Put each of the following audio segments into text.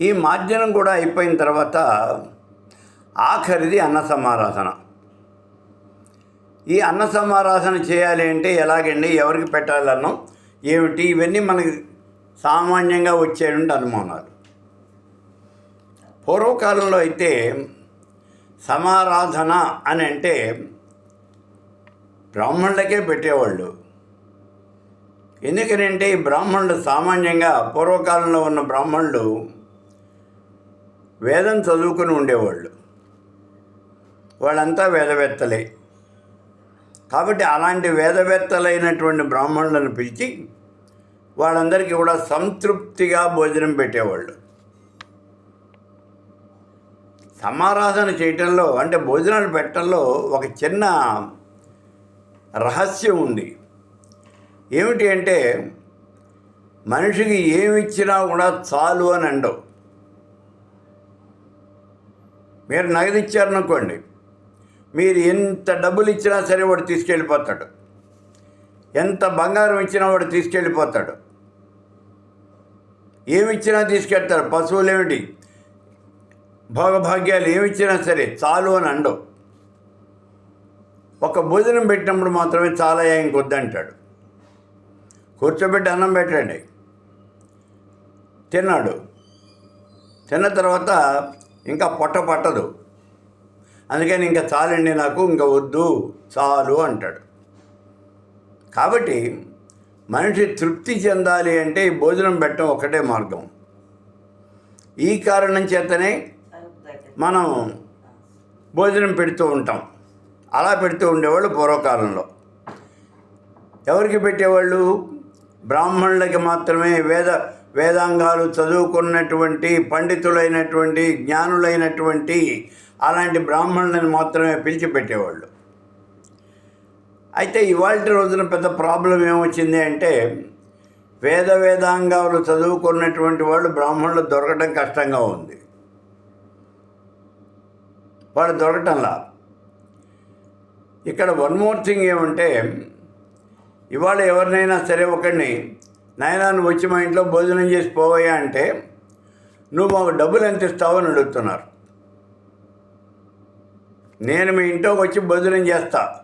ఈ మార్జనం కూడా అయిపోయిన తర్వాత ఆఖరిది అన్న సమారాధన ఈ అన్న సమారాధన చేయాలి అంటే ఎలాగండి ఎవరికి పెట్టాలన్నాం ఏమిటి ఇవన్నీ మనకి సామాన్యంగా వచ్చేటువంటి అనుమానాలు. పూర్వకాలంలో అయితే సమారాధన అని అంటే బ్రాహ్మణులకే పెట్టేవాళ్ళు. ఎందుకనంటే ఈ బ్రాహ్మణులు సామాన్యంగా పూర్వకాలంలో ఉన్న బ్రాహ్మణులు వేదం చదువుకుని ఉండేవాళ్ళు. వాళ్ళంతా వేదవేత్తలే. కాబట్టి అలాంటి వేదవేత్తలైనటువంటి బ్రాహ్మణులను పిలిచి వాళ్ళందరికీ కూడా సంతృప్తిగా భోజనం పెట్టేవాళ్ళు. సమారాధన చేయటంలో అంటే భోజనాలు పెట్టడంలో ఒక చిన్న రహస్యం ఉంది. ఏమిటి అంటే మనిషికి ఏమి ఇచ్చినా కూడా చాలు అని అండవు. మీరు నగదు ఇచ్చారనుకోండి మీరు ఎంత డబ్బులు ఇచ్చినా సరే వాడు తీసుకెళ్ళిపోతాడు. ఎంత బంగారం ఇచ్చినా వాడు తీసుకెళ్ళిపోతాడు. ఏమి ఇచ్చినా తీసుకెళ్తాడు పశువులు ఏమిటి? భోగభాగ్యాలు ఏమి ఇచ్చినా సరే చాలు అని అండవు. ఒక భోజనం పెట్టినప్పుడు మాత్రమే చాలా ఇంకొద్దంటాడు కూర్చోబెట్టి అన్నం పెట్టండి. తిన్నాడు. తిన్న తర్వాత ఇంకా పొట్ట పట్టదు. అందుకని ఇంకా చాలండి నాకు ఇంకా వద్దు చాలు అంటాడు. కాబట్టి మనిషి తృప్తి చెందాలి అంటే ఈ భోజనం పెట్టడం ఒకటే మార్గం. ఈ కారణం చేతనే మనం భోజనం పెడుతూ ఉంటాం. అలా పెడుతూ ఉండేవాళ్ళు పూర్వకాలంలో. ఎవరికి పెట్టేవాళ్ళు? బ్రాహ్మణులకి మాత్రమే వేద వేదాంగాలు చదువుకున్నటువంటి పండితులైనటువంటి జ్ఞానులైనటువంటి అలాంటి బ్రాహ్మణులను మాత్రమే పిలిచిపెట్టేవాళ్ళు. అయితే ఇవాళ రోజున పెద్ద ప్రాబ్లం ఏమొచ్చింది అంటే వేద వేదాంగాలు చదువుకున్నటువంటి వాళ్ళు బ్రాహ్మణులు దొరకడం కష్టంగా ఉంది. వాళ్ళు దొరకటంలా. ఇక్కడ వన్ మోర్ థింగ్ ఏమంటే ఇవాళ ఎవరినైనా సరే ఒకరిని నాయన నువ్వు వచ్చి మా ఇంట్లో భోజనం చేసి పోవయ్యా అంటే నువ్వు మాకు డబ్బులు ఎంత ఇస్తావు అని అడుగుతున్నారు. నేను మీ ఇంట్లోకి వచ్చి భోజనం చేస్తా.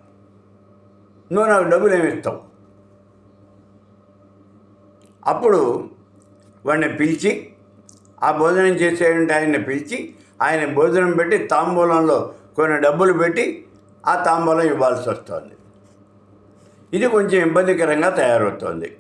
నువ్వు నాకు డబ్బులు ఏమి ఇస్తావు? అప్పుడు వాడిని పిలిచి ఆ భోజనం చేసేటువంటి ఆయన్ని పిలిచి ఆయన భోజనం పెట్టి తాంబూలంలో కొన్ని డబ్బులు పెట్టి ఆ తాంబూలం ఇవ్వాల్సి వస్తుంది. ఇది కొంచెం ఇబ్బందికరంగా తయారవుతోంది.